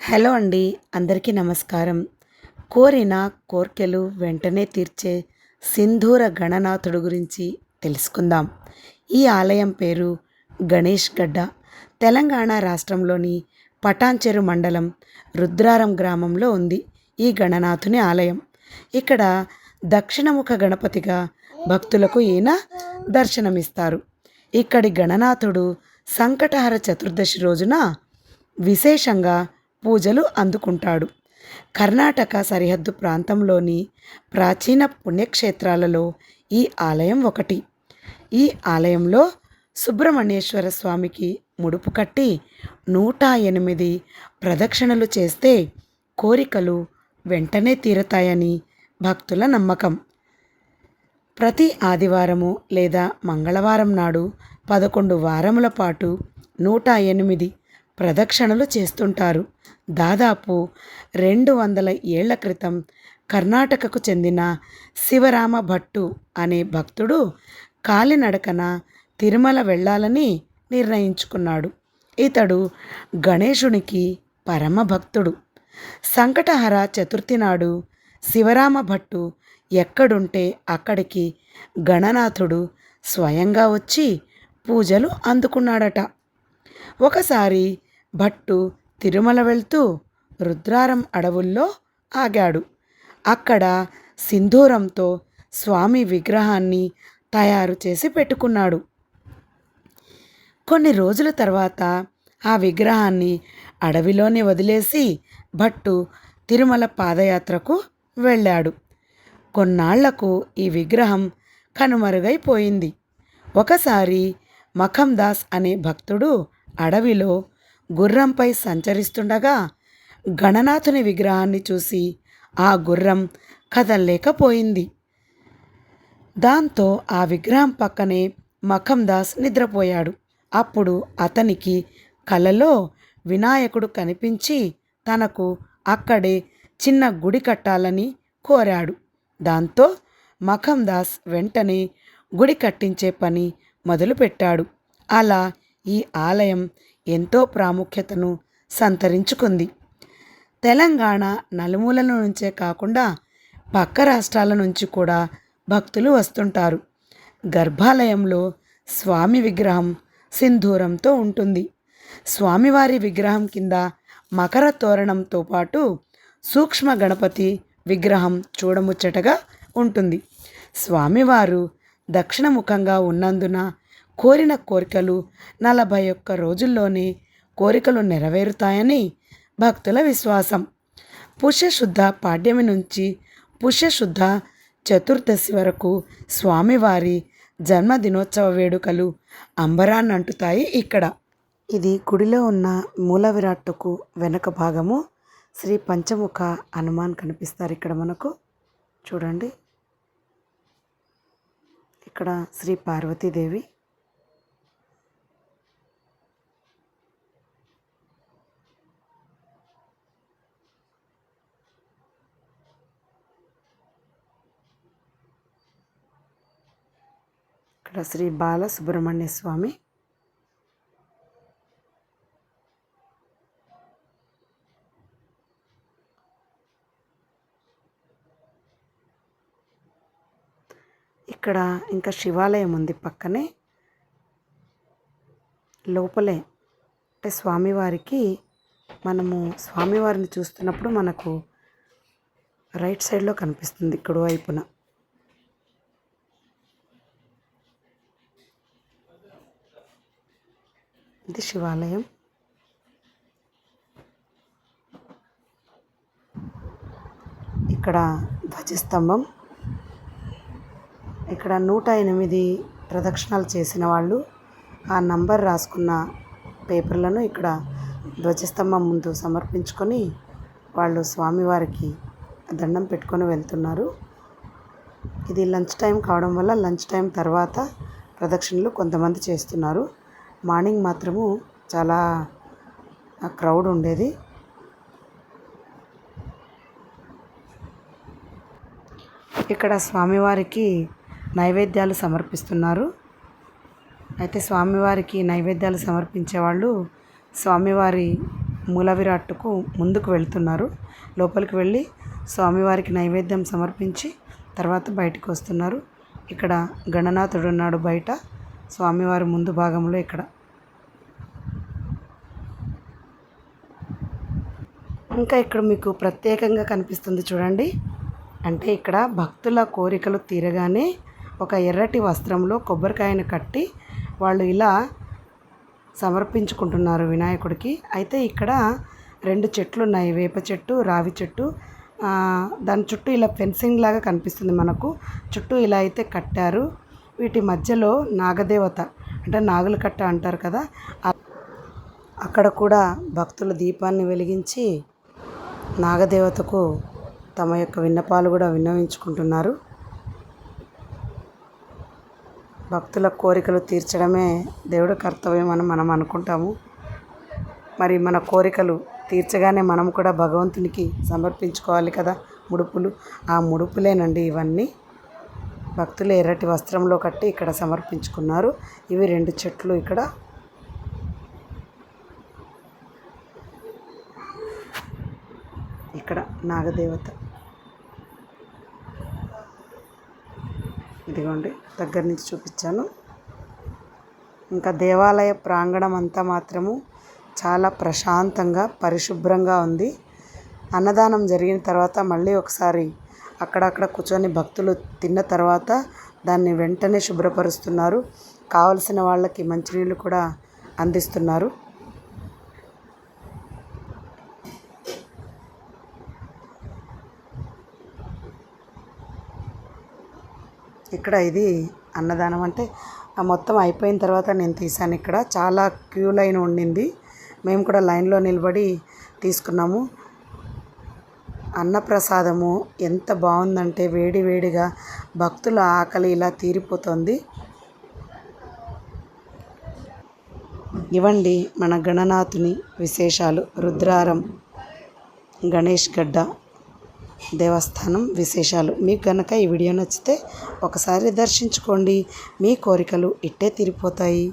Hello అండి అందరికీ నమస్కారం. కోరిన కోర్కెలు వెంటనే తీర్చే సింధూర గణనాథుడు గురించి తెలుసుకుందాం. ఈ ఆలయం పేరు గణేష్ గడ్డ. తెలంగాణ రాష్ట్రంలోని పటాన్చెరు మండలం రుద్రారం గ్రామంలో ఉంది ఈ గణనాథుని ఆలయం. ఇక్కడ దక్షిణముఖ గణపతిగా భక్తులకు ఈయన దర్శనమిస్తారు. ఇక్కడి గణనాథుడు సంకటహర చతుర్దశి రోజున విశేషంగా పూజలు అందుకుంటాడు. కర్ణాటక సరిహద్దు ప్రాంతంలోని ప్రాచీన పుణ్యక్షేత్రాలలో ఈ ఆలయం ఒకటి. ఈ ఆలయంలో సుబ్రహ్మణ్యేశ్వర స్వామికి ముడుపు కట్టి నూట ఎనిమిది ప్రదక్షిణలు చేస్తే కోరికలు వెంటనే తీరతాయని భక్తుల నమ్మకం. ప్రతి ఆదివారము లేదా మంగళవారం నాడు పదకొండు వారముల పాటు నూట ఎనిమిది ప్రదక్షిణలు చేస్తుంటారు. దాదాపు రెండు వందల ఏళ్ళ క్రితం కర్ణాటకకు చెందిన శివరామ భట్టు అనే భక్తుడు కాలినడకన తిరుమల వెళ్ళాలని నిర్ణయించుకున్నాడు. ఇతడు గణేశునికి పరమ భక్తుడు. సంకటహర చతుర్థి నాడు శివరామ భట్టు ఎక్కడుంటే అక్కడికి గణనాథుడు స్వయంగా వచ్చి పూజలు అందుకున్నాడట. ఒకసారి భట్టు తిరుమల వెళ్తూ రుద్రారం అడవుల్లో ఆగాడు. అక్కడ సింధూరంతో స్వామి విగ్రహాన్ని తయారు చేసి పెట్టుకున్నాడు. కొన్ని రోజుల తర్వాత ఆ విగ్రహాన్ని అడవిలోనే వదిలేసి భట్టు తిరుమల పాదయాత్రకు వెళ్ళాడు. కొన్నాళ్ళకు ఈ విగ్రహం కనుమరుగైపోయింది. ఒకసారి మఖం దాస్ అనే భక్తుడు అడవిలో గుర్రంపై సంచరిస్తుండగా గణనాథుని విగ్రహాన్ని చూసి ఆ గుర్రం కదల్లేకపోయింది. దాంతో ఆ విగ్రహం పక్కనే మఖందాస్ నిద్రపోయాడు. అప్పుడు అతనికి కలలో వినాయకుడు కనిపించి తనకు అక్కడే చిన్న గుడి కట్టాలని కోరాడు. దాంతో మఖందాస్ వెంటనే గుడి కట్టించే పని మొదలుపెట్టాడు. అలా ఈ ఆలయం ఎంతో ప్రాముఖ్యతను సంతరించుకుంది. తెలంగాణ నలుమూలల నుంచే కాకుండా పక్క రాష్ట్రాల నుంచి కూడా భక్తులు వస్తుంటారు. గర్భాలయంలో స్వామి విగ్రహం సింధూరంతో ఉంటుంది. స్వామివారి విగ్రహం కింద మకర తోరణంతో పాటు సూక్ష్మ గణపతి విగ్రహం చూడముచ్చటగా ఉంటుంది. స్వామివారు దక్షిణముఖంగా ఉన్నందున కోరిన కోరికలు నలభై ఒక్క రోజుల్లోనే కోరికలు నెరవేరుతాయని భక్తుల విశ్వాసం. పుష్యశుద్ధ పాడ్యమి నుంచి పుష్యశుద్ధ చతుర్దశి వరకు స్వామివారి జన్మదినోత్సవ వేడుకలు అంబరాన్నంటుతాయి ఇక్కడ. ఇది గుడిలో ఉన్న మూల విరాట్టుకు వెనక భాగము. శ్రీ పంచముఖ హనుమాన్ కనిపిస్తారు ఇక్కడ మనకు. చూడండి. ఇక్కడ శ్రీ పార్వతీదేవి ఇక్కడ శ్రీ బాల సుబ్రహ్మణ్య స్వామి. ఇక్కడ ఇంకా శివాలయం ఉంది పక్కనే. లోపలే అంటే స్వామివారికి మనము స్వామివారిని చూస్తున్నప్పుడు మనకు రైట్ సైడ్లో కనిపిస్తుంది కుడివైపున. ఇది శివాలయం. ఇక్కడ ధ్వజస్తంభం. ఇక్కడ నూట ఎనిమిది ప్రదక్షిణాలు చేసిన వాళ్ళు ఆ నంబర్ రాసుకున్న పేపర్లను ఇక్కడ ధ్వజస్తంభం ముందు సమర్పించుకొని వాళ్ళు స్వామివారికి దండం పెట్టుకొని వెళ్తున్నారు. ఇది లంచ్ టైం కావడం వల్ల లంచ్ టైం తర్వాత ప్రదక్షిణలు కొంతమంది చేస్తున్నారు. మార్నింగ్ మాత్రము చాలా క్రౌడ్ ఉండేది. ఇక్కడ స్వామివారికి నైవేద్యాలు సమర్పిస్తున్నారు. అయితే స్వామివారికి నైవేద్యాలు సమర్పించే వాళ్ళు స్వామివారి మూల విరాట్టుకు ముందుకు వెళ్తున్నారు. లోపలికి వెళ్ళి స్వామివారికి నైవేద్యం సమర్పించి తర్వాత బయటకు వస్తున్నారు. ఇక్కడ గణనాథుడు ఉన్నాడు బయట. స్వామివారి ముందు భాగంలో ఇక్కడ. ఇంకా ఇక్కడ మీకు ప్రత్యేకంగా కనిపిస్తుంది చూడండి. అంటే ఇక్కడ భక్తుల కోరికలు తీరగానే ఒక ఎర్రటి వస్త్రంలో కొబ్బరికాయను కట్టి వాళ్ళు ఇలా సమర్పించుకుంటున్నారు వినాయకుడికి. అయితే ఇక్కడ రెండు చెట్లు ఉన్నాయి వేప చెట్టు రావి చెట్టు. దాని చుట్టూ ఇలా ఫెన్సింగ్ లాగా కనిపిస్తుంది మనకు. చుట్టూ ఇలా అయితే కట్టారు. వీటి మధ్యలో నాగదేవత అంటే నాగుల కట్ట అంటారు కదా అక్కడ కూడా భక్తులు దీపాన్ని వెలిగించి నాగదేవతకు తమ యొక్క విన్నపాలు కూడా విన్నవించుకుంటున్నారు. భక్తుల కోరికలు తీర్చడమే దేవుడి కర్తవ్యం అని మనం అనుకుంటాము. మరి మన కోరికలు తీర్చగానే మనం కూడా భగవంతునికి సమర్పించుకోవాలి కదా ముడుపులు. ఆ ముడుపులేనండి ఇవన్నీ. భక్తులు ఎర్రటి వస్త్రంలో కట్టి ఇక్కడ సమర్పించుకున్నారు. ఇవి రెండు చెట్లు ఇక్కడ. ఇక్కడ నాగదేవత. ఇదిగోండి దగ్గర నుంచి చూపించాను. ఇంకా దేవాలయ ప్రాంగణం అంతా మాత్రము చాలా ప్రశాంతంగా పరిశుభ్రంగా ఉంది. అన్నదానం జరిగిన తర్వాత మళ్ళీ ఒకసారి అక్కడక్కడ కూర్చొని భక్తులు తిన్న తర్వాత దాన్ని వెంటనే శుభ్రపరుస్తున్నారు. కావలసిన వాళ్ళకి మంచినీళ్ళు కూడా అందిస్తున్నారు. ఇక్కడ ఇది అన్నదానం అంటే ఆ మొత్తం అయిపోయిన తర్వాత నేను తీసాను ఇక్కడ. చాలా క్యూ లైన్ ఉండింది. మేము కూడా లైన్లో నిలబడి తీసుకున్నాము. అన్నప్రసాదము ఎంత బాగుందంటే వేడి వేడిగా భక్తుల ఆకలి ఇలా తీరిపోతుంది. ఇవ్వండి మన గణనాథుని విశేషాలు. రుద్రారం గణేష్ గడ్డ దేవస్థానం విశేషాలు. మీకు కనుక ఈ వీడియో నచ్చితే ఒకసారి దర్శించుకోండి. మీ కోరికలు ఇట్టే తీరిపోతాయి.